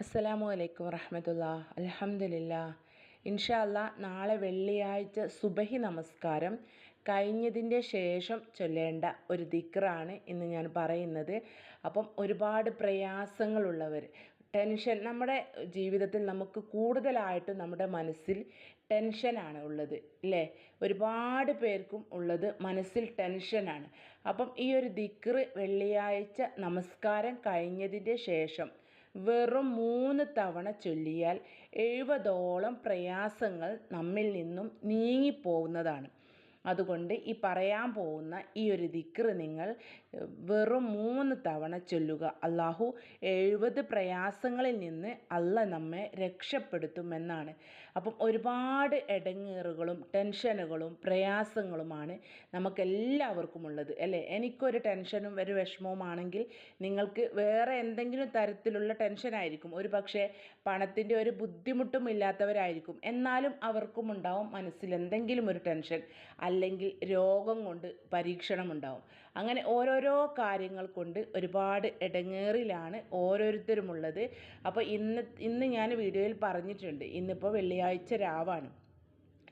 അസ്സലാമു അലൈക്കും വറഹമത്തുള്ള. അലഹമില്ല ഇൻഷല്ല നാളെ വെള്ളിയാഴ്ച സുബഹി നമസ്കാരം. കഴിഞ്ഞതിന്റെ ശേഷം ചൊല്ലേണ്ട ഒരു ദിക്റാണ് ഇന്ന് ഞാൻ പറയുന്നത്. അപ്പം ഒരുപാട് പ്രയാസങ്ങളുള്ളവർ ടെൻഷൻ നമ്മുടെ ജീവിതത്തിൽ നമുക്ക് കൂടുതലായിട്ടും നമ്മുടെ മനസ്സിൽ ടെൻഷനാണ് ഉള്ളത് അല്ലേ ഒരുപാട് പേർക്കും ഉള്ളത് മനസ്സിൽ ടെൻഷനാണ്. അപ്പം ഈ ഒരു ദിക്റ് വെള്ളിയാഴ്ച നമസ്കാരം കഴിഞ്ഞതിന്റെ ശേഷം വെറും മൂന്ന് തവണ ചൊല്ലിയാൽ എഴുപതോളം പ്രയാസങ്ങൾ നമ്മിൽ നിന്നും നീങ്ങിപ്പോകുന്നതാണ്. അതുകൊണ്ട് ഈ പറയാൻ പോകുന്ന ഈ ഒരു ദിക്റ് നിങ്ങൾ വെറും മൂന്ന് തവണ ചൊല്ലുക. അള്ളാഹു എഴുപത് പ്രയാസങ്ങളിൽ നിന്ന് അല്ല നമ്മെ രക്ഷപ്പെടുത്തുമെന്നാണ്. അപ്പം ഒരുപാട് ഇടങ്ങേറുകളും ടെൻഷനുകളും പ്രയാസങ്ങളുമാണ് നമുക്കെല്ലാവർക്കും ഉള്ളത് അല്ലേ? എനിക്കൊരു ടെൻഷനും ഒരു വിഷമവുമാണെങ്കിൽ നിങ്ങൾക്ക് വേറെ എന്തെങ്കിലും തരത്തിലുള്ള ടെൻഷനായിരിക്കും. ഒരു പക്ഷേ പണത്തിന്റെ ഒരു ബുദ്ധിമുട്ടും ഇല്ലാത്തവരായിരിക്കും. എന്നാലും അവർക്കും ഉണ്ടാവും മനസ്സിൽ എന്തെങ്കിലും ഒരു ടെൻഷൻ അല്ലെങ്കിൽ രോഗം കൊണ്ട് പരീക്ഷണമുണ്ടാവും. അങ്ങനെ ഓരോരോ കാര്യങ്ങൾ കൊണ്ട് ഒരുപാട് ഇടങ്ങേറിലാണ് ഓരോരുത്തരുമുള്ളത്. അപ്പോൾ ഇന്ന് ഇന്ന് ഞാൻ വീഡിയോയിൽ പറഞ്ഞിട്ടുണ്ട്. ഇന്നിപ്പോൾ വെള്ളിയാഴ്ച രാവാണ്.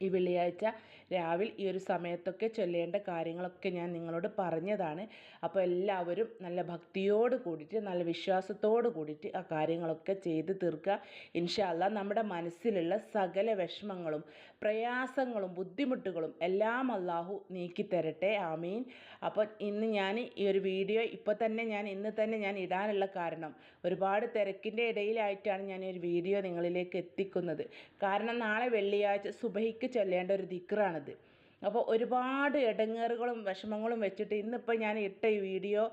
ഈ വെള്ളിയാഴ്ച രാവിലെ ഈ ഒരു സമയത്തൊക്കെ ചൊല്ലേണ്ട കാര്യങ്ങളൊക്കെ ഞാൻ നിങ്ങളോട് പറഞ്ഞതാണ്. അപ്പോൾ എല്ലാവരും നല്ല ഭക്തിയോട് കൂടിയിട്ട് നല്ല വിശ്വാസത്തോട് കൂടിയിട്ട് ആ കാര്യങ്ങളൊക്കെ ചെയ്ത് തീർക്കുക. ഇൻഷാല്ല നമ്മുടെ മനസ്സിലുള്ള സകല വിഷമങ്ങളും പ്രയാസങ്ങളും ബുദ്ധിമുട്ടുകളും എല്ലാം അള്ളാഹു നീക്കി തരട്ടെ. ആമീൻ. അപ്പോൾ ഇന്ന് ഞാൻ ഈ ഒരു വീഡിയോ ഇപ്പോൾ തന്നെ ഞാൻ ഇന്ന് തന്നെ ഞാൻ ഇടാനുള്ള കാരണം ഒരുപാട് തിരക്കിന്റെ ഇടയിലായിട്ടാണ് ഞാൻ ഈ ഒരു വീഡിയോ നിങ്ങളിലേക്ക് എത്തിക്കുന്നത്. കാരണം നാളെ വെള്ളിയാഴ്ച സുബഹിക്ക് ചൊല്ലേണ്ട ഒരു ദിക്റാണിത് അപ്പോൾ ഒരുപാട് ഇടങ്ങേറുകളും വിഷമങ്ങളും വെച്ചിട്ട് ഇന്നിപ്പോൾ ഞാൻ ഇട്ട ഈ വീഡിയോ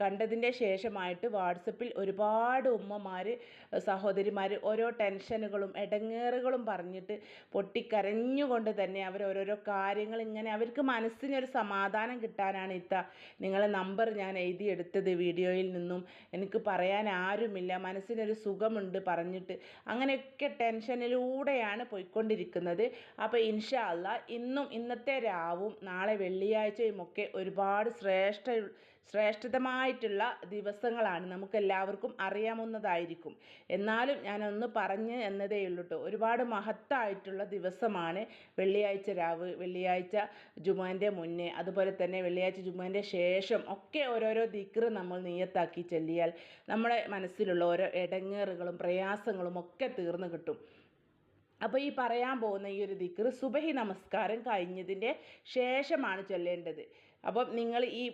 കണ്ടതിന്റെ ശേഷമായിട്ട് വാട്സപ്പിൽ ഒരുപാട് ഉമ്മമാർ സഹോദരിമാർ ഓരോ ടെൻഷനുകളും ഇടങ്ങേറുകളും പറഞ്ഞിട്ട് പൊട്ടിക്കരഞ്ഞുകൊണ്ട് തന്നെ അവർ ഓരോരോ കാര്യങ്ങൾ ഇങ്ങനെ അവർക്ക് മനസ്സിനൊരു സമാധാനം കിട്ടാനാണ് ഇത്ത. നിങ്ങളെ നമ്പർ ഞാൻ എഴുതിയെടുത്തത് വീഡിയോയിൽ നിന്നും. എനിക്ക് പറയാൻ ആരുമില്ല. മനസ്സിനൊരു സുഖമുണ്ട് പറഞ്ഞിട്ട്. അങ്ങനെയൊക്കെ ടെൻഷനിലൂടെയാണ് പോയിക്കൊണ്ടിരിക്കുന്നത്. അപ്പോൾ ഇൻഷാ അല്ല ഇന്നും ഇന്നത്തെ രാവും നാളെ വെള്ളിയാഴ്ചയും ഒക്കെ ഒരുപാട് ശ്രേഷ്ഠ ശ്രേഷ്ഠതമായിട്ടുള്ള ദിവസങ്ങളാണ് നമുക്കെല്ലാവർക്കും അറിയാവുന്നതായിരിക്കും. എന്നാലും ഞാനൊന്ന് പറഞ്ഞ് എന്നതേ ഉള്ളൂ കേട്ടോ ഒരുപാട് മഹത്തായിട്ടുള്ള ദിവസമാണ് വെള്ളിയാഴ്ച രാവ് വെള്ളിയാഴ്ച ജുമാന്റെ മുന്നേ അതുപോലെ തന്നെ വെള്ളിയാഴ്ച ജുമാന്റെ ശേഷം ഒക്കെ ഓരോരോ ദിക്റ് നമ്മൾ നീയത്താക്കി ചെല്ലിയാൽ നമ്മുടെ മനസ്സിലുള്ള ഓരോ ഇടങ്ങേറുകളും പ്രയാസങ്ങളും ഒക്കെ തീർന്നു കിട്ടും. അപ്പോൾ ഈ പറയാൻ പോകുന്ന ഈ ഒരു ദിക്ർ സുബഹി നമസ്കാരം കഴിഞ്ഞതിന്റെ ശേഷമാണ് ചൊല്ലേണ്ടത്. അപ്പം നിങ്ങൾ ഈ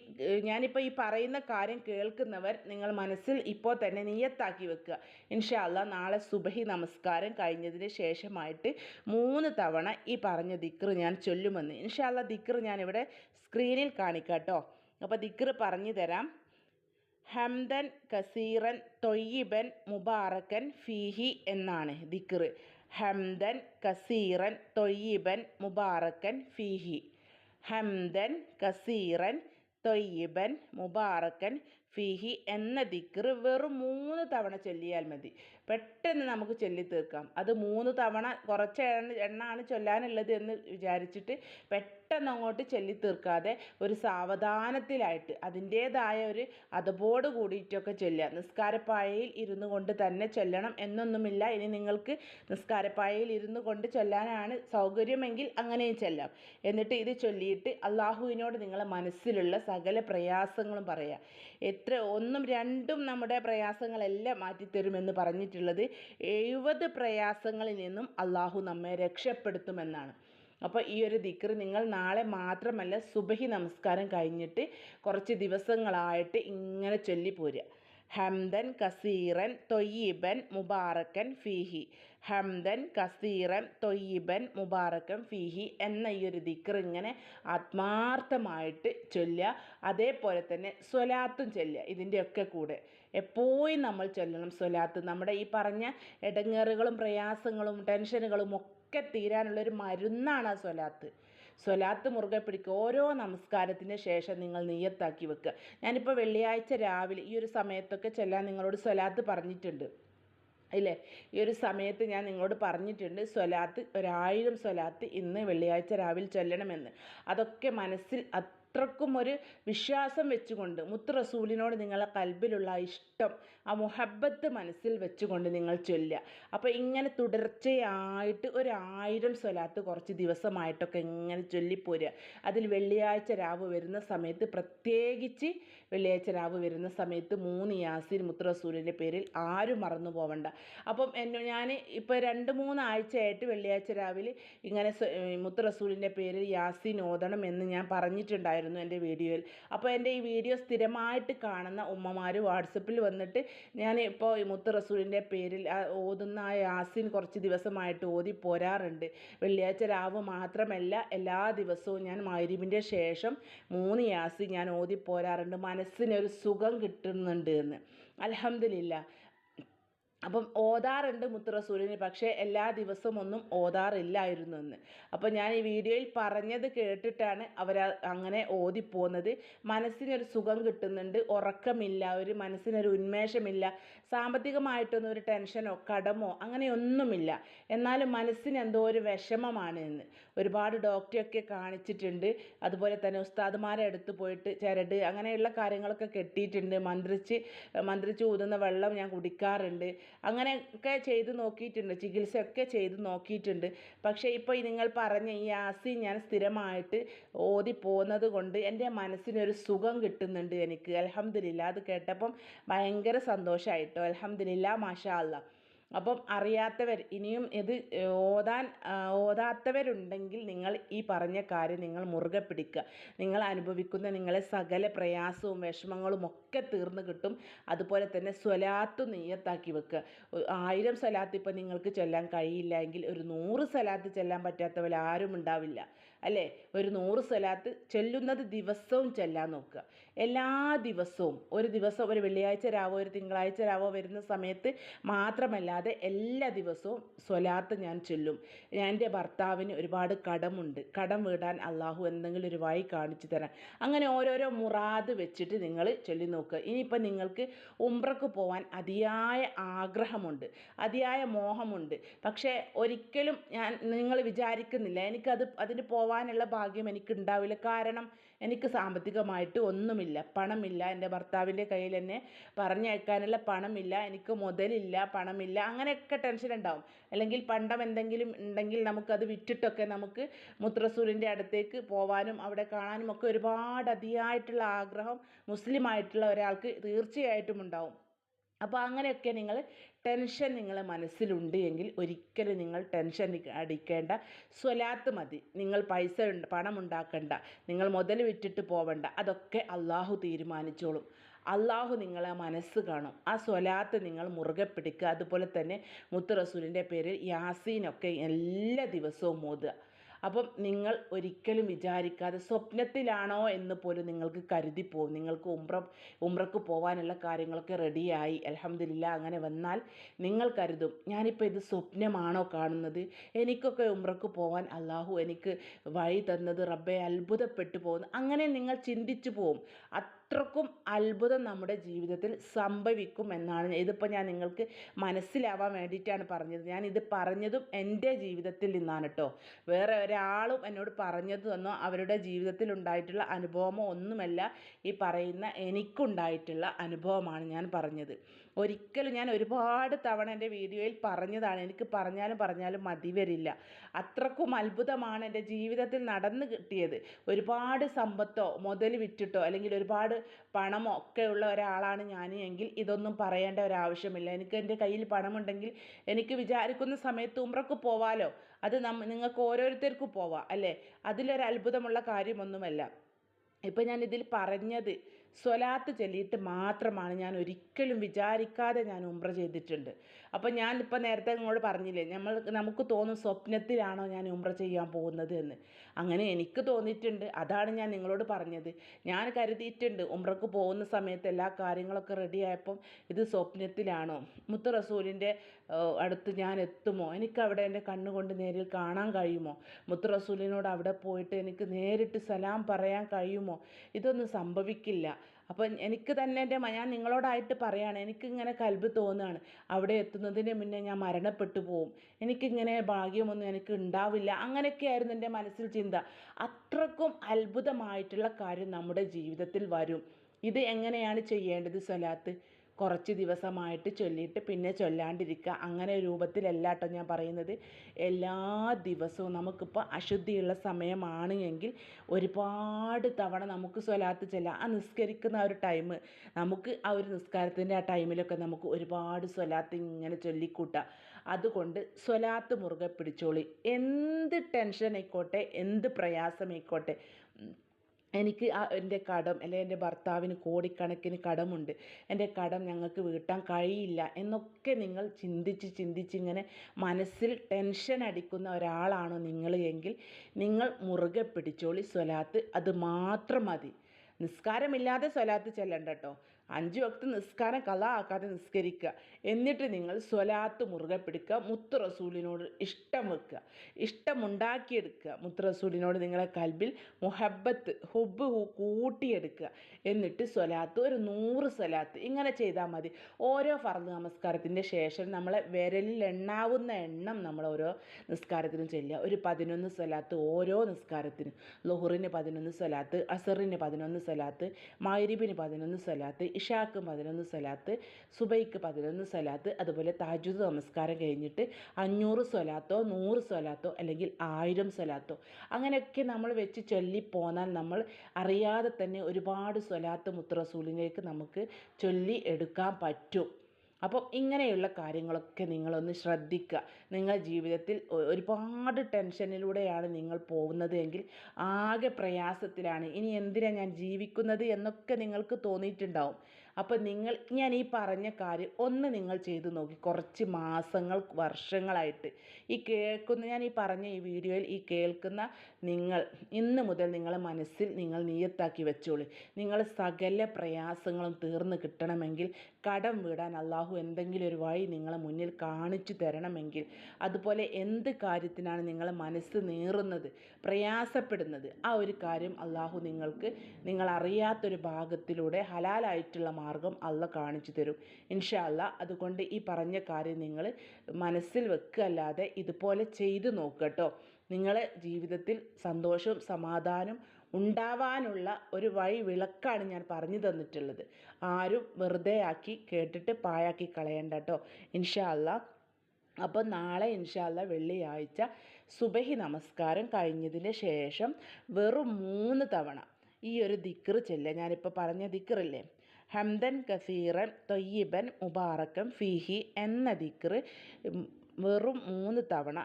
ഞാനിപ്പോൾ ഈ പറയുന്ന കാര്യം കേൾക്കുന്നവർ നിങ്ങൾ മനസ്സിൽ ഇപ്പോൾ തന്നെ നിയത്താക്കി വെക്കുക. ഇൻഷാല്ല നാളെ സുബഹി നമസ്കാരം കഴിഞ്ഞതിന് ശേഷമായിട്ട് മൂന്ന് തവണ ഈ പറഞ്ഞ ദിക്ർ ഞാൻ ചൊല്ലുമെന്ന്. ഇൻഷാല്ല ദിക്ർ ഞാനിവിടെ സ്ക്രീനിൽ കാണിക്കാട്ടോ. അപ്പോൾ ദിക്ർ പറഞ്ഞു തരാം. ഹംദൻ കസീറൻ തൊയ്യിബൻ മുബാറക്കൻ ഫീഹി എന്നാണ് ദിക്ർ ഹംദൻ കസീറൻ തൊയ്യിബൻ മുബാറക്കൻ ഫീഹി. ഹംദൻ കസീറൻ തൊയ്യിബൻ മുബാറക്കൻ ഫിഹി എന്ന ദിക്ർ വെറും മൂന്ന് തവണ ചൊല്ലിയാൽ മതി. പെട്ടെന്ന് നമുക്ക് ചൊല്ലി തീർക്കാം അത് മൂന്ന് തവണ കുറച്ച് എണ്ണ എണ്ണാണ് ചൊല്ലാനുള്ളത് എന്ന് വിചാരിച്ചിട്ട് പെട്ടെന്ന് അങ്ങോട്ട് ചൊല്ലി തീർക്കാതെ ഒരു സാവധാനത്തിലായിട്ട് അതിന്റേതായ ഒരു അതപോട് കൂടിയിട്ടൊക്കെ ചൊല്ലുക. നിസ്കാരപ്പായയിൽ ഇരുന്നു കൊണ്ട് തന്നെ ചൊല്ലണം എന്നൊന്നുമില്ല. ഇനി നിങ്ങൾക്ക് നിസ്കാരപ്പായയിൽ ഇരുന്നു കൊണ്ട് ചൊല്ലാനാണ് സൗകര്യമെങ്കിൽ അങ്ങനെയും ചൊല്ലാം. എന്നിട്ട് ഇത് ചൊല്ലിയിട്ട് അള്ളാഹുവിനോട് നിങ്ങളെ മനസ്സിലുള്ള സകല പ്രയാസങ്ങളും പറയുക എത്ര ഒന്നും രണ്ടും നമ്മുടെ പ്രയാസങ്ങളെല്ലാം മാറ്റിത്തരുമെന്ന് പറഞ്ഞിട്ടുള്ളത് എഴുപത് പ്രയാസങ്ങളിൽ നിന്നും അള്ളാഹു നമ്മെ രക്ഷപ്പെടുത്തുമെന്നാണ്. അപ്പോൾ ഈ ഒരു ദിക്ർ നിങ്ങൾ നാളെ മാത്രമല്ല സുബഹി നമസ്കാരം കഴിഞ്ഞിട്ട് കുറച്ച് ദിവസങ്ങളായിട്ട് ഇങ്ങനെ ചൊല്ലി പോരുക. ഹംദൻ കസീറൻ തൊയ്യിബൻ മുബാറക്കൻ ഫീഹി. ഹംദൻ കസീറൻ തൊയ്യിബൻ മുബാറക്കൻ ഫീഹി എന്ന ഈ ഒരു ദിക്ർ ഇങ്ങനെ ആത്മാർത്ഥമായിട്ട് ചൊല്ലുക. അതേപോലെ തന്നെ സ്വലാത്തും ചൊല്ലുക. ഇതിന്റെയൊക്കെ കൂടെ. എപ്പോഴും നമ്മൾ ചൊല്ലണം സ്വലാത്ത്. നമ്മുടെ ഈ പറഞ്ഞ ഇടങ്ങേറുകളും പ്രയാസങ്ങളും ടെൻഷനുകളും ഒക്കെ ഒക്കെ തീരാനുള്ളൊരു മരുന്നാണ് ആ സ്വലാത്ത്. സ്വലാത്ത് മുറുകെ പിടിക്കുക ഓരോ നമസ്കാരത്തിന് ശേഷം നിങ്ങൾ നീയത്താക്കി വെക്കുക. ഞാനിപ്പോൾ വെള്ളിയാഴ്ച രാവിലെ ഈ ഒരു സമയത്തൊക്കെ ചെല്ലാൻ നിങ്ങളോട് സ്വലാത്ത് പറഞ്ഞിട്ടുണ്ട്. ഇല്ലേ? ഈ ഒരു സമയത്ത് ഞാൻ നിങ്ങളോട് പറഞ്ഞിട്ടുണ്ട് സ്വലാത്ത് ഒരായിരം സ്വലാത്ത് ഇന്ന് വെള്ളിയാഴ്ച രാവിലെ ചൊല്ലണമെന്ന്. അതൊക്കെ മനസ്സിൽ അത്രക്കും ഒരു വിശ്വാസം വെച്ചുകൊണ്ട് മുത്ത് റസൂലിനോട് നിങ്ങളെ കൽബിലുള്ള ഇഷ്ടം ആ മുഹബത്ത് മനസ്സിൽ വെച്ചുകൊണ്ട് നിങ്ങൾ ചൊല്ലുക. അപ്പോൾ ഇങ്ങനെ തുടർച്ചയായിട്ട് ഒരു ആയിരം സ്വലാത്ത് കുറച്ച് ദിവസമായിട്ടൊക്കെ ഇങ്ങനെ ചൊല്ലിപ്പോരുക. അതിൽ വെള്ളിയാഴ്ച രാവ് വരുന്ന സമയത്ത് പ്രത്യേകിച്ച് വെള്ളിയാഴ്ച രാവ് വരുന്ന സമയത്ത് മൂന്ന് യാസീൻ മുത്ത് റസൂലിന്റെ പേരിൽ ആരും മറന്നു പോവണ്ട. അപ്പം എന്നെ ഞാൻ ഇപ്പോൾ രണ്ട് മൂന്ന് ആഴ്ചയായിട്ട് വെള്ളിയാഴ്ച രാവിലെ ഇങ്ങനെ മുത്തറസൂലിന്റെ മുത്ത് റസൂലിന്റെ പേരിൽ യാസീൻ ഓതണം എന്ന് ഞാൻ പറഞ്ഞിട്ടുണ്ടായിരുന്നു എന്റെ വീഡിയോയിൽ. അപ്പോൾ എന്റെ ഈ വീഡിയോ സ്ഥിരമായിട്ട് കാണുന്ന ഉമ്മമാർ വാട്സപ്പിൽ വന്നിട്ട് ഞാൻ ഇപ്പോൾ ഈ മുത്ത് റസൂലിന്റെ പേരിൽ ഓതുന്ന ആ യാസീൻ കുറച്ച് ദിവസമായിട്ട് ഓതി പോരാറുണ്ട്. വെള്ളിയാഴ്ച രാവ് മാത്രമല്ല എല്ലാ ദിവസവും ഞാൻ മൈരീബിന്റെ ശേഷം മൂന്ന് യാസീൻ ഞാൻ ഓതി പോരാറുണ്ട്. മനസ്സിനൊരു സുഖം കിട്ടുന്നുണ്ട് എന്ന്. അലഹമില്ല അപ്പം ഓതാറുണ്ട് മുത്ത് റസൂലിന് പക്ഷേ എല്ലാ ദിവസവും ഒന്നും ഓതാറില്ലായിരുന്നു എന്ന് അപ്പം ഞാൻ ഈ വീഡിയോയിൽ പറഞ്ഞത് കേട്ടിട്ടാണ് അവർ അങ്ങനെ ഓതിപ്പോകുന്നത് മനസ്സിനൊരു സുഖം കിട്ടുന്നുണ്ട് ഉറക്കമില്ല ഒരു മനസ്സിനൊരു ഉന്മേഷമില്ല സാമ്പത്തികമായിട്ടൊന്നും ഒരു ടെൻഷനോ കടമോ അങ്ങനെയൊന്നുമില്ല. എന്നാലും മനസ്സിന് എന്തോ ഒരു വിഷമമാണ് എന്ന് ഒരുപാട് ഡോക്ടറെയൊക്കെ കാണിച്ചിട്ടുണ്ട്. അതുപോലെ തന്നെ ഉസ്താദുമാരെ അടുത്ത് പോയിട്ട് ചരട് അങ്ങനെയുള്ള കാര്യങ്ങളൊക്കെ കെട്ടിയിട്ടുണ്ട്. മന്ത്രിച്ച് മന്ത്രിച്ച് ഊതുന്ന വെള്ളം ഞാൻ കുടിക്കാറുണ്ട്. അങ്ങനെയൊക്കെ ചെയ്ത് നോക്കിയിട്ടുണ്ട് ചികിത്സയൊക്കെ ചെയ്ത് നോക്കിയിട്ടുണ്ട്. പക്ഷേ ഇപ്പോൾ നിങ്ങൾ പറഞ്ഞ ഈ ആസി ഞാൻ സ്ഥിരമായിട്ട് ഓതി പോകുന്നത് കൊണ്ട് എന്റെ മനസ്സിനൊരു സുഖം കിട്ടുന്നുണ്ട് എനിക്ക്. അലഹമ്മദില്ല അത് കേട്ടപ്പം ഭയങ്കര സന്തോഷമായിട്ടോ അലഹമ്മദില്ല മാഷാ അല്ലാ അപ്പം അറിയാത്തവർ ഇനിയും ഇത് ഓതാൻ ഓതാത്തവരുണ്ടെങ്കിൽ നിങ്ങൾ ഈ പറഞ്ഞ കാര്യം നിങ്ങൾ മുറുകെ പിടിക്കുക. നിങ്ങൾ അനുഭവിക്കുന്ന നിങ്ങളെ സകല പ്രയാസവും വിഷമങ്ങളും ഒക്കെ തീർന്നു കിട്ടും. അതുപോലെ തന്നെ സ്വലാത്ത് നെയ്യത്താക്കി വെക്കുക. ആയിരം സ്വലാത്ത് ഇപ്പം നിങ്ങൾക്ക് ചൊല്ലാൻ കഴിയില്ല എങ്കിൽ ഒരു നൂറ് സ്വലാത്ത് ചെല്ലാൻ പറ്റാത്തവർ ആരും ഉണ്ടാവില്ല. അല്ലേ? ഒരു നൂറ് സ്വലാത്ത് ചൊല്ലുന്നത് ദിവസവും ചെല്ലാൻ നോക്കുക. എല്ലാ ദിവസവും ഒരു ദിവസം ഒരു വെള്ളിയാഴ്ച രാവോ ഒരു തിങ്കളാഴ്ച രാവോ വരുന്ന സമയത്ത് മാത്രമല്ലാതെ എല്ലാ ദിവസവും സ്വലാത്ത് ഞാൻ ചൊല്ലും. എന്റെ ഭർത്താവിന് ഒരുപാട് കടമുണ്ട്. കടം വീടാൻ അള്ളാഹു എന്തെങ്കിലും ഒരു വഴി കാണിച്ചു തരാൻ. അങ്ങനെ ഓരോരോ മുറാദ് വെച്ചിട്ട് നിങ്ങൾ ചൊല്ലി നോക്കുക ഇനിയിപ്പോൾ നിങ്ങൾക്ക് ഉംറക്ക് പോകാൻ അതിയായ ആഗ്രഹമുണ്ട് അതിയായ മോഹമുണ്ട്. പക്ഷേ ഒരിക്കലും ഞാൻ നിങ്ങൾ വിചാരിക്കുന്നില്ല. എനിക്കത് അതിന് പോകാനുള്ള ഭാഗ്യം എനിക്ക് ഉണ്ടാവില്ല കാരണം എനിക്ക് സാമ്പത്തികമായിട്ട് ഒന്നുമില്ല. പണമില്ല. എന്റെ ഭർത്താവിന്റെ കയ്യിൽ എന്നെ പറഞ്ഞയക്കാനുള്ള പണമില്ല. എനിക്ക് മുതലില്ല പണമില്ല. അങ്ങനെയൊക്കെ ടെൻഷൻ ഉണ്ടാവും. അല്ലെങ്കിൽ പണ്ടം എന്തെങ്കിലും ഉണ്ടെങ്കിൽ നമുക്കത് വിറ്റിട്ടൊക്കെ നമുക്ക് മുത്രസൂരിന്റെ അടുത്തേക്ക് പോവാനും അവിടെ കാണാനും ഒക്കെ ഒരുപാട് അതിയായിട്ടുള്ള ആഗ്രഹം മുസ്ലിമായിട്ടുള്ള ഒരാൾക്ക് തീർച്ചയായിട്ടും ഉണ്ടാവും. അപ്പോൾ അങ്ങനെയൊക്കെ നിങ്ങൾ ടെൻഷൻ നിങ്ങളെ മനസ്സിലുണ്ട് എങ്കിൽ ഒരിക്കലും നിങ്ങൾ ടെൻഷൻ അടിക്കേണ്ട. സ്വലാത്ത് മതി. നിങ്ങൾ പൈസ പണം ഉണ്ടാക്കണ്ട. നിങ്ങൾ മുതൽ വിറ്റിട്ട് പോവണ്ട. അതൊക്കെ അള്ളാഹു തീരുമാനിച്ചോളും. അള്ളാഹു നിങ്ങളെ മനസ്സ് കാണും. ആ സ്വലാത്ത് നിങ്ങൾ മുറുകെ പിടിക്കുക. അതുപോലെ തന്നെ മുത്ത് റസൂലിന്റെ പേരിൽ യാസീനൊക്കെ എല്ലാ ദിവസവും ഓതുക. അപ്പം നിങ്ങൾ ഒരിക്കലും വിചാരിക്കാതെ സ്വപ്നത്തിലാണോ എന്ന് പോലും നിങ്ങൾക്ക് കരുതിപ്പോവും നിങ്ങൾക്ക് ഉംറ ഉംറക്ക് പോകാനുള്ള കാര്യങ്ങളൊക്കെ റെഡിയായി. അലഹമില്ല അങ്ങനെ വന്നാൽ നിങ്ങൾ കരുതും ഞാനിപ്പോൾ ഇത് സ്വപ്നമാണോ കാണുന്നത്? എനിക്കൊക്കെ ഉംറക്ക് പോകാൻ അള്ളാഹു എനിക്ക് വഴി തന്നത് റബ്ബെ അത്ഭുതപ്പെട്ടു പോകുന്നു. അങ്ങനെ നിങ്ങൾ ചിന്തിച്ചു പോവും. അത്രക്കും അത്ഭുതം നമ്മുടെ ജീവിതത്തിൽ സംഭവിക്കും എന്നാണ് ഇതിപ്പോൾ ഞാൻ നിങ്ങൾക്ക് മനസ്സിലാവാൻ വേണ്ടിയിട്ടാണ് പറഞ്ഞത്. ഞാൻ ഇത് പറഞ്ഞതും എന്റെ ജീവിതത്തിൽ നിന്നാണ് കേട്ടോ വേറെ ഒരാളും എന്നോട് പറഞ്ഞത് തന്നോ അവരുടെ ജീവിതത്തിൽ ഉണ്ടായിട്ടുള്ള അനുഭവമോ ഒന്നുമല്ല ഈ പറയുന്ന എനിക്കുണ്ടായിട്ടുള്ള അനുഭവമാണ് ഞാൻ പറഞ്ഞത്. ഒരിക്കലും ഞാൻ ഒരുപാട് തവണ എന്റെ വീഡിയോയിൽ പറഞ്ഞതാണ്. എനിക്ക് പറഞ്ഞാലും പറഞ്ഞാലും മതി വരില്ല. അത്രക്കും അത്ഭുതമാണ് എന്റെ ജീവിതത്തിൽ നടന്നു കിട്ടിയത്. ഒരുപാട് സമ്പത്തോ മുതൽ വിറ്റിട്ടോ അല്ലെങ്കിൽ ഒരുപാട് പണമോ ഒക്കെ ഉള്ള ഒരാളാണ് ഞാൻ എങ്കിൽ ഇതൊന്നും പറയേണ്ട ഒരാവശ്യമില്ല. എനിക്ക് എന്റെ കയ്യിൽ പണമുണ്ടെങ്കിൽ എനിക്ക് വിചാരിക്കുന്ന സമയത്ത് ഉമ്രക്ക് പോവാലോ? അത് നമ്മ നിങ്ങൾക്ക് ഓരോരുത്തർക്കും പോവാം അല്ലേ? അതിലൊരു അത്ഭുതമുള്ള കാര്യമൊന്നുമല്ല. ഇപ്പം ഞാൻ ഇതിൽ പറഞ്ഞത് സ്വലാത്ത് ചൊല്ലിയിട്ട് മാത്രമാണ് ഞാൻ ഒരിക്കലും വിചാരിക്കാതെ ഞാൻ ഉംറ ചെയ്തിട്ടുണ്ട്. അപ്പോൾ ഞാൻ ഇപ്പം നേരത്തെ നിങ്ങളോട് പറഞ്ഞില്ലേ നമ്മൾ നമുക്ക് തോന്നും സ്വപ്നത്തിലാണോ ഞാൻ ഉംറ ചെയ്യാൻ പോകുന്നത് എന്ന്. അങ്ങനെ എനിക്ക് തോന്നിയിട്ടുണ്ട്. അതാണ് ഞാൻ നിങ്ങളോട് പറഞ്ഞത്. ഞാൻ കരുതിയിട്ടുണ്ട് ഉംറക്ക് പോകുന്ന സമയത്ത് എല്ലാ കാര്യങ്ങളൊക്കെ റെഡിയായപ്പം ഇത് സ്വപ്നത്തിലാണോ? മുത്ത് റസൂലിന്റെ അടുത്ത് ഞാൻ എത്തുമോ? എനിക്ക് അവിടെ എന്റെ കണ്ണുകൊണ്ട് നേരിൽ കാണാൻ കഴിയുമോ? മുത്ത് റസൂലിനോട് അവിടെ പോയിട്ട് എനിക്ക് നേരിട്ട് സലാം പറയാൻ കഴിയുമോ? ഇതൊന്നും സംഭവിക്കില്ല. അപ്പോൾ എനിക്ക് തന്നെ എന്റെ ഞാൻ നിങ്ങളോടായിട്ട് പറയുകയാണ് എനിക്കിങ്ങനെ കൽബ് തോന്നുകയാണ് അവിടെ എത്തുന്നതിന് മുന്നേ ഞാൻ മരണപ്പെട്ടു പോവും. എനിക്കിങ്ങനെ ഭാഗ്യമൊന്നും എനിക്ക് ഉണ്ടാവില്ല. അങ്ങനെയൊക്കെയായിരുന്നു എന്റെ മനസ്സിൽ ചിന്ത. അത്രക്കും അത്ഭുതമായിട്ടുള്ള കാര്യം നമ്മുടെ ജീവിതത്തിൽ വരും. ഇത് എങ്ങനെയാണ് ചെയ്യേണ്ടത് സ്വലാത്ത് കുറച്ച് ദിവസമായിട്ട് ചൊല്ലിയിട്ട് പിന്നെ ചൊല്ലാണ്ടിരിക്കുക. അങ്ങനെ രൂപത്തിലല്ല കേട്ടോ ഞാൻ പറയുന്നത്. എല്ലാ ദിവസവും നമുക്കിപ്പോൾ അശുദ്ധിയുള്ള സമയമാണ് എങ്കിൽ ഒരുപാട് തവണ നമുക്ക് സ്വലാത്ത് ചെല്ലാം. ആ നിസ്കരിക്കുന്ന ആ ഒരു ടൈം നമുക്ക് ആ ഒരു നിസ്കാരത്തിന്റെ ആ ടൈമിലൊക്കെ നമുക്ക് ഒരുപാട് സ്വലാത്ത് ഇങ്ങനെ ചൊല്ലിക്കൂട്ടാം അതുകൊണ്ട് സ്വലാത്ത് മുറുകെ പിടിച്ചോളി. എന്ത് ടെൻഷൻ ആയിക്കോട്ടെ എന്ത് പ്രയാസമായിക്കോട്ടെ എനിക്ക് ആ എന്റെ കടം അല്ലെങ്കിൽ എന്റെ ഭർത്താവിന് കോടിക്കണക്കിന് കടമുണ്ട്. എന്റെ കടം ഞങ്ങൾക്ക് വീട്ടാൻ കഴിയില്ല എന്നൊക്കെ നിങ്ങൾ ചിന്തിച്ച് ചിന്തിച്ച് ഇങ്ങനെ മനസ്സിൽ ടെൻഷൻ അടിക്കുന്ന ഒരാളാണ് നിങ്ങൾ എങ്കിൽ നിങ്ങൾ മുറുകെ പിടിച്ചോളി സ്വലാത്ത്. അത് മാത്രം മതി. നിസ്കാരമില്ലാതെ സ്വലാത്ത് ചെല്ലണ്ട കേട്ടോ അഞ്ച് വക്ത നിസ്കാരം കല ആക്കാതെ നിസ്കരിക്കുക എന്നിട്ട് നിങ്ങൾ സ്വലാത്ത് മുറുകെ പിടിക്കുക മുത്ത് റസൂലിനോട് ഇഷ്ടം വെക്കുക ഇഷ്ടമുണ്ടാക്കിയെടുക്കുക മുത്ത് റസൂലിനോട് നിങ്ങളെ കൽബിൽ മുഹബത്ത് ഹുബ് കൂട്ടിയെടുക്കുക എന്നിട്ട് സ്വലാത്ത് ഒരു നൂറ് സ്വലാത്ത് ഇങ്ങനെ ചെയ്താൽ മതി. ഓരോ ഫർദ് നമസ്കാരത്തിന്റെ ശേഷം നമ്മളെ വിരലിൽ എണ്ണാവുന്ന എണ്ണം നമ്മൾ ഓരോ നിസ്കാരത്തിനും ചെല്ലുക. ഒരു പതിനൊന്ന് സ്വലാത്ത് ഓരോ നിസ്കാരത്തിനും. ലുഹുറിന് പതിനൊന്ന് സ്വലാത്ത് അസറിന് പതിനൊന്ന് സ്വലാത്ത് മൈരിബിന് പതിനൊന്ന് സ്വലാത്ത് ഇഷാക്ക് പതിനൊന്ന് സ്വലാത്ത് സുബൈക്ക് പതിനൊന്ന് സ്വലാത്ത് അതുപോലെ താജുദ് നമസ്കാരം കഴിഞ്ഞിട്ട് അഞ്ഞൂറ് സ്വലാത്തോ നൂറ് സ്വലാത്തോ അല്ലെങ്കിൽ ആയിരം സ്വലാത്തോ. അങ്ങനെയൊക്കെ നമ്മൾ വെച്ച് ചൊല്ലി പോന്നാൽ നമ്മൾ അറിയാതെ തന്നെ ഒരുപാട് സ്വലാത്ത് മുത്തറസൂലിലേക്ക് നമുക്ക് ചൊല്ലി എടുക്കാൻ പറ്റും. അപ്പം ഇങ്ങനെയുള്ള കാര്യങ്ങളൊക്കെ നിങ്ങളൊന്ന് ശ്രദ്ധിക്കുക. നിങ്ങൾ ജീവിതത്തിൽ ഒരുപാട് ടെൻഷനിലൂടെയാണ് നിങ്ങൾ പോകുന്നത് എങ്കിൽ ആകെ പ്രയാസത്തിലാണ്. ഇനി എന്തിനാണ് ഞാൻ ജീവിക്കുന്നത് എന്നൊക്കെ നിങ്ങൾക്ക് തോന്നിയിട്ടുണ്ടാവും. അപ്പോൾ നിങ്ങൾ ഞാൻ ഈ പറഞ്ഞ കാര്യം ഒന്ന് നിങ്ങൾ ചെയ്തു നോക്കി. കുറച്ച് മാസങ്ങൾ വർഷങ്ങളായിട്ട്. ഈ കേൾക്കുന്ന ഞാൻ ഈ പറഞ്ഞ ഈ വീഡിയോയിൽ ഈ കേൾക്കുന്ന നിങ്ങൾ ഇന്ന് മുതൽ നിങ്ങളെ മനസ്സിൽ നിങ്ങൾ നിയത്താക്കി വെച്ചോളൂ. നിങ്ങൾ സകല പ്രയാസങ്ങളും തീർന്നു കിട്ടണമെങ്കിൽ കടം വീടാൻ അള്ളാഹു എന്തെങ്കിലും ഒരു വഴി നിങ്ങളെ മുന്നിൽ കാണിച്ചു തരണമെങ്കിൽ അതുപോലെ എന്ത് കാര്യത്തിനാണ് നിങ്ങളെ മനസ്സ് നീറുന്നത് പ്രയാസപ്പെടുന്നത്? ആ ഒരു കാര്യം അള്ളാഹു നിങ്ങൾക്ക് നിങ്ങൾ അറിയാത്തൊരു ഭാഗത്തിലൂടെ ഹലാലായിട്ടുള്ള മാർഗം അള്ള കാണിച്ചു തരും. ഇൻഷാല്ല അതുകൊണ്ട് ഈ പറഞ്ഞ കാര്യം നിങ്ങൾ മനസ്സിൽ വെക്കുക അല്ലാതെ ഇതുപോലെ ചെയ്തു നോക്കട്ടോ നിങ്ങളെ ജീവിതത്തിൽ സന്തോഷവും സമാധാനവും ഉണ്ടാവാനുള്ള ഒരു വഴി വിളക്കാണ് ഞാൻ പറഞ്ഞു തന്നിട്ടുള്ളത്. ആരും വെറുതെ ആക്കി കേട്ടിട്ട് പായാക്കി കളയണ്ട കേട്ടോ ഇൻഷാ അല്ല. അപ്പോൾ നാളെ ഇൻഷാല്ല വെള്ളിയാഴ്ച സുബഹി നമസ്കാരം കഴിഞ്ഞതിന് ശേഷം വെറും മൂന്ന് തവണ ഈ ഒരു ദിക്ർ ചെല്ലുക. ഞാനിപ്പോൾ പറഞ്ഞ ദിക്റില്ലേ? ഹംദൻ കസീറൻ തൊയ്യബൻ മുബാറക്കൻ ഫിഹി എന്ന ദിക്ർ വെറും മൂന്ന് തവണ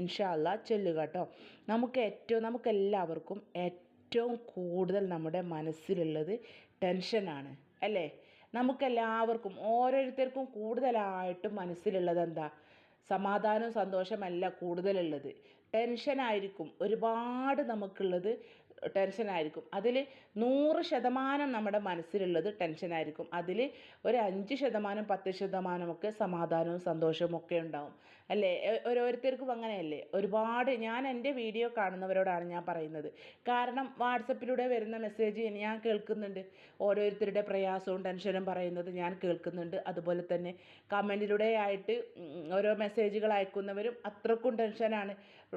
ഇൻഷാല്ല ചെല്ലുക കേട്ടോ നമുക്ക് ഏറ്റവും നമുക്കെല്ലാവർക്കും ഏറ്റവും കൂടുതൽ നമ്മുടെ മനസ്സിലുള്ളത് ടെൻഷനാണ് അല്ലേ? നമുക്കെല്ലാവർക്കും ഓരോരുത്തർക്കും കൂടുതലായിട്ടും മനസ്സിലുള്ളത് എന്താ? സമാധാനവും സന്തോഷമല്ല കൂടുതലുള്ളത്. ടെൻഷനായിരിക്കും ഒരുപാട് നമുക്കുള്ളത് ടെൻഷനായിരിക്കും. അതിൽ നൂറ് ശതമാനം നമ്മുടെ മനസ്സിലുള്ളത് ടെൻഷനായിരിക്കും അതിൽ ഒരു അഞ്ച് ശതമാനം പത്ത് ശതമാനമൊക്കെ സമാധാനവും സന്തോഷവും ഒക്കെ ഉണ്ടാവും. അല്ലേ? ഓരോരുത്തർക്കും അങ്ങനെയല്ലേ? ഒരുപാട് ഞാൻ എന്റെ വീഡിയോ കാണുന്നവരോടാണ് ഞാൻ പറയുന്നത്. കാരണം വാട്സപ്പിലൂടെ വരുന്ന മെസ്സേജ് ഞാൻ കേൾക്കുന്നുണ്ട്. ഓരോരുത്തരുടെ പ്രയാസവും ടെൻഷനും പറയുന്നത് ഞാൻ കേൾക്കുന്നുണ്ട്. അതുപോലെ തന്നെ കമന്റിലൂടെ ആയിട്ട് ഓരോ മെസ്സേജുകൾ അയക്കുന്നവരും അത്രക്കും ടെൻഷനാണ്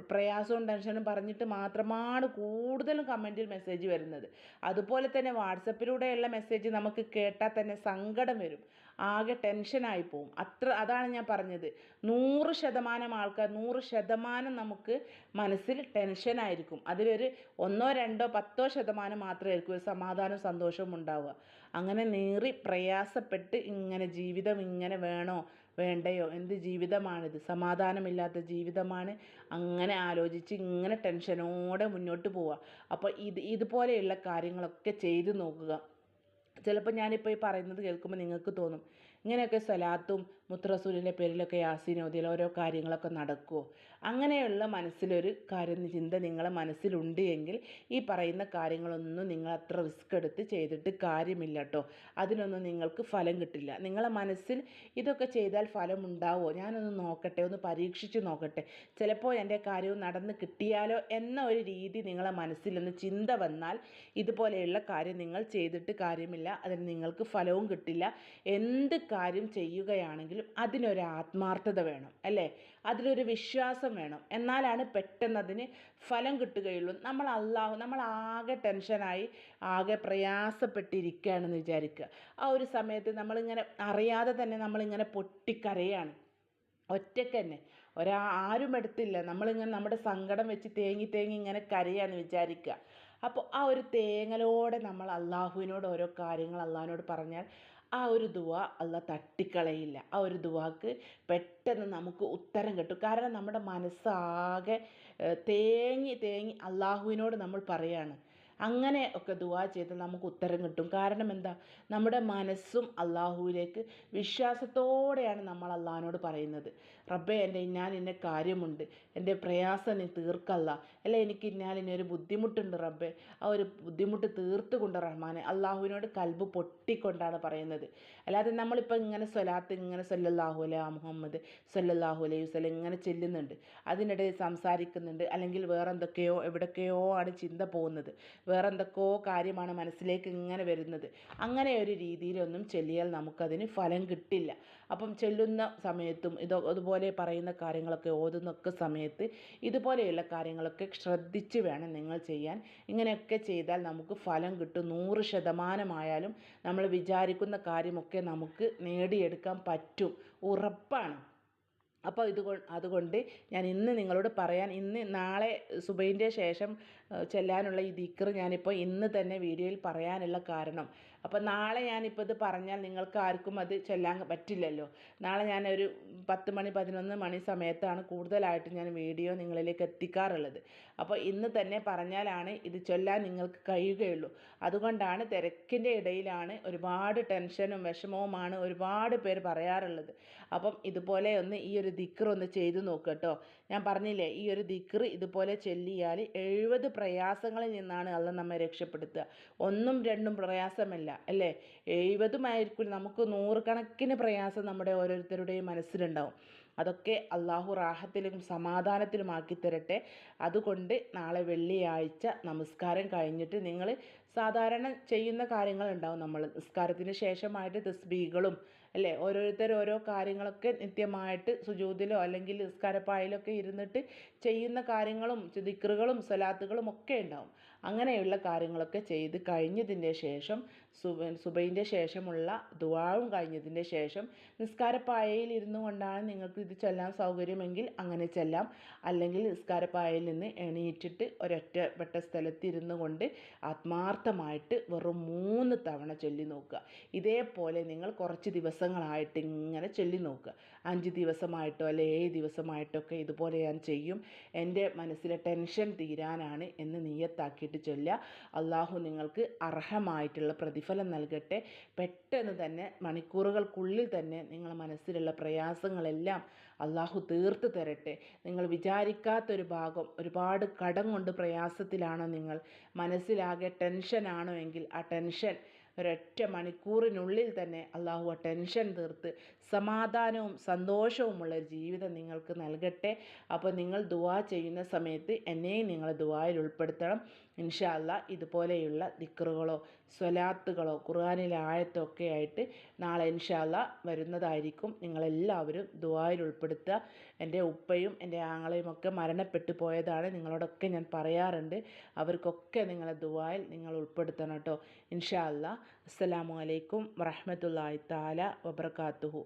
പ്രയാസവും ടെൻഷനും പറഞ്ഞിട്ട് മാത്രമാണ് കൂടുതലും കമന്റിൽ മെസ്സേജ് വരുന്നത്. അതുപോലെ തന്നെ വാട്സപ്പിലൂടെയുള്ള മെസ്സേജ് നമുക്ക് കേട്ടാൽ തന്നെ സങ്കടം വരും. ആകെ ടെൻഷനായി പോവും. അത്ര അതാണ് ഞാൻ പറഞ്ഞത്. നൂറ് ശതമാനം ആൾക്കാർ നൂറ് ശതമാനം നമുക്ക് മനസ്സിൽ ടെൻഷനായിരിക്കും അതിലൊരു ഒന്നോ രണ്ടോ പത്തോ ശതമാനം മാത്രമായിരിക്കും ഒരു സമാധാനവും സന്തോഷവും ഉണ്ടാവുക. അങ്ങനെ നേറി പ്രയാസപ്പെട്ട് ഇങ്ങനെ ജീവിതം ഇങ്ങനെ വേണോ? വേണ്ടയോ? എന്ത് ജീവിതമാണിത്? സമാധാനമില്ലാത്ത ജീവിതമാണ്. അങ്ങനെ ആലോചിച്ച് ഇങ്ങനെ ടെൻഷനോടെ മുന്നോട്ട് പോവുക. അപ്പോൾ ഇത് ഇതുപോലെയുള്ള കാര്യങ്ങളൊക്കെ ചെയ്തു നോക്കുക. ചിലപ്പോൾ ഞാനിപ്പോൾ ഈ പറയുന്നത് കേൾക്കുമ്പോൾ നിങ്ങൾക്ക് തോന്നും. ഇങ്ങനെയൊക്കെ സ്വലാത്തും മുത്തറസൂലിന്റെ പേരിലൊക്കെ യാസീൻ ഓതിയാൽ ഓരോ കാര്യങ്ങളൊക്കെ നടക്കുമോ അങ്ങനെയുള്ള മനസ്സിലൊരു കാര്യം ചിന്ത നിങ്ങളെ മനസ്സിലുണ്ട് എങ്കിൽ ഈ പറയുന്ന കാര്യങ്ങളൊന്നും നിങ്ങൾ അത്ര റിസ്ക് എടുത്ത് ചെയ്തിട്ട് കാര്യമില്ല കേട്ടോ അതിനൊന്നും നിങ്ങൾക്ക് ഫലം കിട്ടില്ല. നിങ്ങളെ മനസ്സിൽ ഇതൊക്കെ ചെയ്താൽ ഫലം ഉണ്ടാവുമോ ഞാനൊന്ന് നോക്കട്ടെ ഒന്ന് പരീക്ഷിച്ച് നോക്കട്ടെ. ചിലപ്പോൾ എന്റെ കാര്യവും നടന്ന് കിട്ടിയാലോ എന്ന ഒരു രീതി നിങ്ങളെ മനസ്സിലൊന്ന് ചിന്ത വന്നാൽ ഇതുപോലെയുള്ള കാര്യം നിങ്ങൾ ചെയ്തിട്ട് കാര്യമില്ല അതിന് നിങ്ങൾക്ക് ഫലവും കിട്ടില്ല. എന്ത് കാര്യം ചെയ്യുകയാണെങ്കിലും അതിനൊരു ആത്മാർത്ഥത വേണം അല്ലേ? അതിലൊരു വിശ്വാസം വേണം. എന്നാലാണ് പെട്ടെന്ന് അതിന് ഫലം കിട്ടുകയുള്ളൂ. നമ്മൾ അള്ളാഹു നമ്മൾ ആകെ ടെൻഷനായി ആകെ പ്രയാസപ്പെട്ടിരിക്കുകയാണെന്ന് വിചാരിക്കുക. ആ ഒരു സമയത്ത് നമ്മളിങ്ങനെ അറിയാതെ തന്നെ നമ്മളിങ്ങനെ പൊട്ടിക്കരയാണ്. ഒറ്റയ്ക്ക് തന്നെ. ഒരാ ആരും എടുത്തില്ല. നമ്മളിങ്ങനെ നമ്മുടെ സങ്കടം വെച്ച് തേങ്ങി തേങ്ങി ഇങ്ങനെ കരയാന്ന് വിചാരിക്കുക. അപ്പോൾ ആ ഒരു തേങ്ങലോടെ നമ്മൾ അള്ളാഹുവിനോട് ഓരോ കാര്യങ്ങൾ അള്ളാഹിനോട് പറഞ്ഞാൽ ആ ഒരു ദുആ അല്ല തട്ടിക്കളയില്ല. ആ ഒരു ദുആക്ക് പെട്ടെന്ന് നമുക്ക് ഉത്തരം കിട്ടും. കാരണം നമ്മുടെ മനസ്സാകെ തേങ്ങി തേങ്ങി അള്ളാഹുവിനോട് നമ്മൾ പറയാണ് അങ്ങനെ ഒക്കെ ദുവാ ചെയ്ത് നമുക്ക് ഉത്തരം കിട്ടും. കാരണം എന്താ? നമ്മുടെ മനസ്സും അള്ളാഹുവിലേക്ക് വിശ്വാസത്തോടെയാണ് നമ്മൾ അള്ളാഹിനോട് പറയുന്നത്. റബ്ബേ എന്റെ ഇന്നാലിന്റെ കാര്യമുണ്ട്. എന്റെ പ്രയാസം നീ തീർക്കല്ല. അല്ല എനിക്ക് ഇന്നാലിനൊരു ബുദ്ധിമുട്ടുണ്ട് റബ്ബേ. ആ ഒരു ബുദ്ധിമുട്ട് തീർത്തുകൊണ്ട് റഹ്മാനെ അള്ളാഹുവിനോട് കൽബ് പൊട്ടിക്കൊണ്ടാണ് പറയുന്നത്. അല്ലാതെ നമ്മളിപ്പോൾ ഇങ്ങനെ സ്വലാത്ത് ഇങ്ങനെ സല്ലല്ലാഹു അലൈ മുഹമ്മദ് സല്ലല്ലാഹു അലൈഹി വസ്ലം ഇങ്ങനെ ചെല്ലുന്നുണ്ട്. അതിനിടയിൽ സംസാരിക്കുന്നുണ്ട്. അല്ലെങ്കിൽ വേറെ എന്തൊക്കെയോ എവിടൊക്കെയോ ആണ് ചിന്ത പോകുന്നത്. വേറെ എന്തൊക്കെയോ കാര്യമാണ് മനസ്സിലേക്ക് ഇങ്ങനെ വരുന്നത്. അങ്ങനെ ഒരു രീതിയിലൊന്നും ചെല്ലിയാൽ നമുക്കതിന് ഫലം കിട്ടില്ല. അപ്പം ചെല്ലുന്ന സമയത്തും ഇതോ അതുപോലെ പറയുന്ന കാര്യങ്ങളൊക്കെ ഓതുന്നൊക്കെ സമയത്ത് ഇതുപോലെയുള്ള കാര്യങ്ങളൊക്കെ ശ്രദ്ധിച്ച് വേണം നിങ്ങൾ ചെയ്യാൻ. ഇങ്ങനെയൊക്കെ ചെയ്താൽ നമുക്ക് ഫലം കിട്ടും. നൂറ് ശതമാനമായാലും നമ്മൾ വിചാരിക്കുന്ന കാര്യമൊക്കെ നമുക്ക് നേടിയെടുക്കാൻ പറ്റും. ഉറപ്പാണ്. അപ്പോൾ ഇത് അതുകൊണ്ട് ഞാൻ ഇന്ന് നിങ്ങളോട് പറയാൻ ഇന്ന് നാളെ സുബൈന്റെ ശേഷം ചെല്ലാനുള്ള ഈ ദിക്ർ ഞാനിപ്പോൾ ഇന്ന് തന്നെ വീഡിയോയിൽ പറയാനുള്ള കാരണം. അപ്പോൾ നാളെ ഞാനിപ്പോൾ ഇത് പറഞ്ഞാൽ നിങ്ങൾക്ക് ആർക്കും അത് ചെല്ലാൻ പറ്റില്ലല്ലോ. നാളെ ഞാനൊരു പത്ത് മണി പതിനൊന്ന് മണി സമയത്താണ് കൂടുതലായിട്ട് ഞാൻ വീഡിയോ നിങ്ങളിലേക്ക് എത്തിക്കാറുള്ളത്. അപ്പോൾ ഇന്ന് തന്നെ പറഞ്ഞാലാണ് ഇത് ചൊല്ലാൻ നിങ്ങൾക്ക് കഴിയുകയുള്ളൂ. അതുകൊണ്ടാണ് തിരക്കിന്റെ ഇടയിലാണ് ഒരുപാട് ടെൻഷനും വിഷമവുമാണ് ഒരുപാട് പേര് പറയാറുള്ളത്. അപ്പം ഇതുപോലെ ഒന്ന് ഈ ഒരു ദിക്ർ ഒന്ന് ചെയ്തു നോക്കുക കേട്ടോ. ഞാൻ പറഞ്ഞില്ലേ ഈ ഒരു ദിക്റ് ഇതുപോലെ ചൊല്ലിയാൽ എഴുപത് പ്രയാസങ്ങളിൽ നിന്നാണ് അള്ള നമ്മെ രക്ഷപ്പെടുത്തുക. ഒന്നും രണ്ടും പ്രയാസമല്ല അല്ലേ? എഴുപതുമായിരിക്കും നമുക്ക് നൂറുകണക്കിന് പ്രയാസം നമ്മുടെ ഓരോരുത്തരുടെയും മനസ്സിലുണ്ടാവും. അതൊക്കെ അള്ളാഹു റാഹത്തിലും സമാധാനത്തിലുമാക്കി തരട്ടെ. അതുകൊണ്ട് നാളെ വെള്ളിയാഴ്ച നമസ്കാരം കഴിഞ്ഞിട്ട് നിങ്ങൾ സാധാരണ ചെയ്യുന്ന കാര്യങ്ങളുണ്ടാവും നമ്മൾ. നിസ്കാരത്തിന് ശേഷമായിട്ട് തസ്ബീകളും അല്ലേ? ഓരോരുത്തർ ഓരോ കാര്യങ്ങളൊക്കെ നിത്യമായിട്ട് സുജൂതിലോ അല്ലെങ്കിൽ നിസ്കാരപ്പായയിലൊക്കെ ഇരുന്നിട്ട് ചെയ്യുന്ന കാര്യങ്ങളും ദിക്റുകളും സ്വലാത്തുകളും ഒക്കെ ഉണ്ടാവും. അങ്ങനെയുള്ള കാര്യങ്ങളൊക്കെ ചെയ്ത് കഴിഞ്ഞതിന്റെ ശേഷം സുബ സുബൈന്റെ ശേഷമുള്ള ദുവാവും കഴിഞ്ഞതിന്റെ ശേഷം നിസ്കാരപ്പായയിൽ ഇരുന്നു കൊണ്ടാണ് നിങ്ങൾക്ക് ഇത് ചെല്ലാൻ സൗകര്യമെങ്കിൽ അങ്ങനെ ചെല്ലാം. അല്ലെങ്കിൽ നിസ്കാരപ്പായയിൽ നിന്ന് എണീറ്റിട്ട് ഒരൊറ്റപ്പെട്ട സ്ഥലത്ത് ഇരുന്നു കൊണ്ട് ആത്മാർത്ഥമായിട്ട് വെറും മൂന്ന് തവണ ചൊല്ലി നോക്കുക. ഇതേപോലെ നിങ്ങൾ കുറച്ച് ദിവസങ്ങളായിട്ട് ഇങ്ങനെ ചൊല്ലി നോക്കുക. അഞ്ച് ദിവസമായിട്ടോ അല്ലെ ഏഴ് ദിവസമായിട്ടൊക്കെ ഇതുപോലെ ഞാൻ ചെയ്യും. എന്റെ മനസ്സിലെ ടെൻഷൻ തീരാനാണ് എന്ന് നീയത്താക്കിയിട്ട് ചൊല്ലുക. അള്ളാഹു നിങ്ങൾക്ക് അർഹമായിട്ടുള്ള പ്രതിഫലം നൽകട്ടെ. പെട്ടെന്ന് തന്നെ മണിക്കൂറുകൾക്കുള്ളിൽ തന്നെ നിങ്ങളുടെ മനസ്സിലുള്ള പ്രയാസങ്ങളെല്ലാം അള്ളാഹു തീർത്ത് തരട്ടെ. നിങ്ങൾ വിചാരിക്കാത്തൊരു ഭാഗം ഒരുപാട് കടം കൊണ്ട് പ്രയാസത്തിലാണോ നിങ്ങൾ. മനസ്സിലാകെ ടെൻഷനാണോ എങ്കിൽ ആ ടെൻഷൻ ഒരൊറ്റ മണിക്കൂറിനുള്ളിൽ തന്നെ അള്ളാഹു ആ ടെൻഷൻ തീർത്ത് സമാധാനവും സന്തോഷവുമുള്ള ഒരു ജീവിതം നിങ്ങൾക്ക് നൽകട്ടെ. അപ്പോൾ നിങ്ങൾ ദുവാ ചെയ്യുന്ന സമയത്ത് എന്നെയും നിങ്ങൾ ദുവായിൽ ഉൾപ്പെടുത്തണം. ഇൻഷാല്ല ഇതുപോലെയുള്ള ദിക്റുകളോ സ്വലാത്തുകളോ ഖുർആാനിലെ ആയത്തൊക്കെ ആയിട്ട് നാളെ ഇൻഷാല്ല വരുന്നതായിരിക്കും. നിങ്ങളെല്ലാവരും ദുബായിൽ ഉൾപ്പെടുത്തുക. എന്റെ ഉപ്പയും എന്റെ ആങ്ങളെയും ഒക്കെ മരണപ്പെട്ടു പോയതാണ് നിങ്ങളോടൊക്കെ ഞാൻ പറയാറുണ്ട്. അവർക്കൊക്കെ നിങ്ങളെ ദുബായിൽ നിങ്ങൾ ഉൾപ്പെടുത്തണം കേട്ടോ. ഇൻഷാല്ല അസ്സലാമു അലൈക്കും വറഹമത്തല്ലാഹി താല വബർക്കാത്തുഹു